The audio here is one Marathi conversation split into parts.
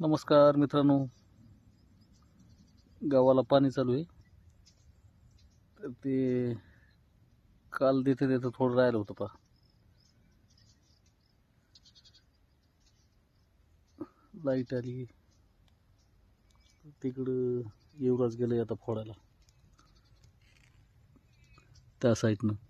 नमस्कार मित्रांनो. गावाला पाणी चालू आहे. तर ते काल देते देतं थोडं राहिलं होतं पा लाइट आली. तिकडं येवराज गेलं आता फोडायला. त्या साईडनं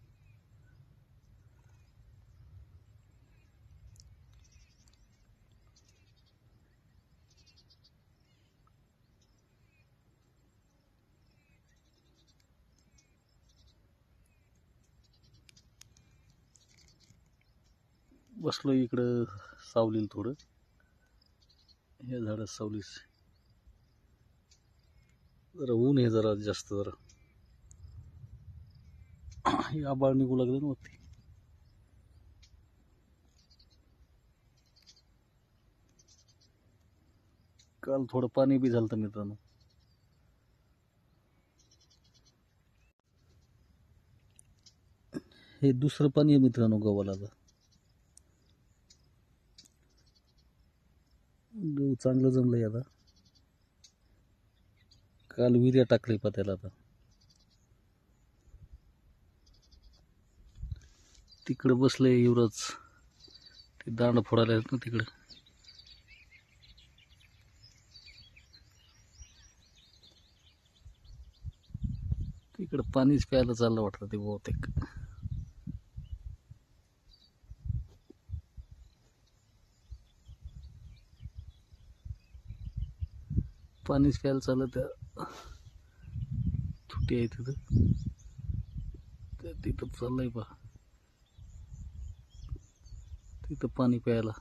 बसलो इकडं सावलील थोडं. हे झाडं सावलीस जरा ऊन हे जरा जास्त जरा. हे आबाळ निघू लागलं ना काल थोडं पाणी बी झालं मित्रांनो. हे दुसरं पाणी आहे मित्रांनो गव्हाला चांगलं गहू चांगलं आता. काल विर्या टाकली पा त्याला आता. तिकडं बसलंय युवराज. ते दांड फोडायला आहेत ना तिकडं. तिकडं पाणीच प्यायला चाललं वाटतं ते बहुतेक. पाणीच प्यायला चाललं त्या तुटी आहे तिथं. त्या तिथं चाललंय पा तिथं पाणी प्यायला.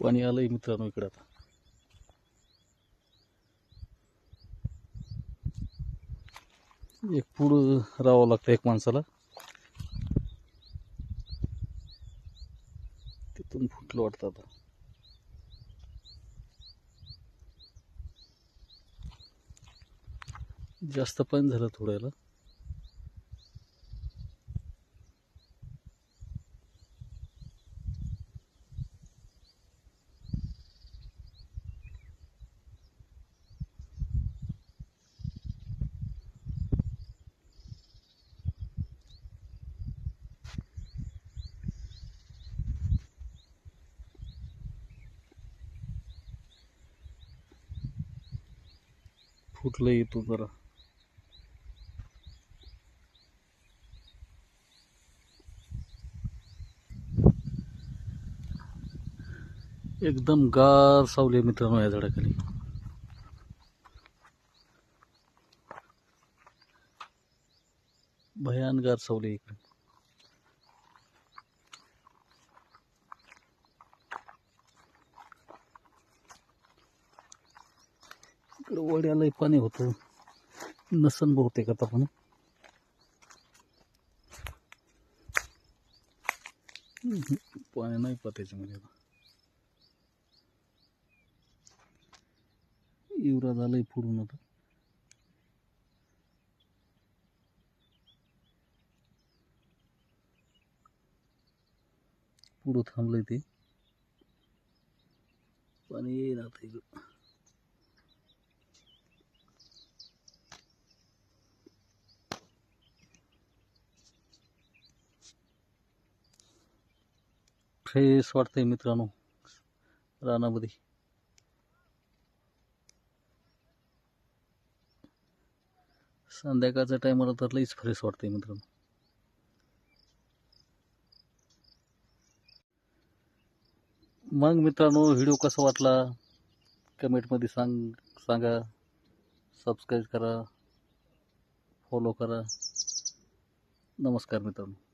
पाणी आलंय मित्रांनो इकडं आता. एक पुढं राहावं लागतं एक माणसाला. तिथून फुटलं वाटतं आता. जास्त पाणी झालं थोड्याला. फुटलं येतो जरा. एकदम गार सावली आहे मित्रांनो या झाडाखाली. भयान गार सावली आहे इकडे. इकडं वड्यालाही पाणी होतं. नसन बहुतेक आता पण. पाणी नाही पा त्याच्यामध्ये आता. युवराज आलंय फोडून आता. पुढं थांबलंय ते. पाणी येईल आता इकडं. फ्रेश वाटतंय मित्रांनो. रानामध्ये. संध्याकाळच्या टायमाला तर लईच फ्रेश वाटतंय मित्रांनो. मग मित्रांनो व्हिडिओ कसा वाटला? कमेंटमध्ये सांग सांगा. सबस्क्राईब करा. फॉलो करा. नमस्कार मित्रांनो.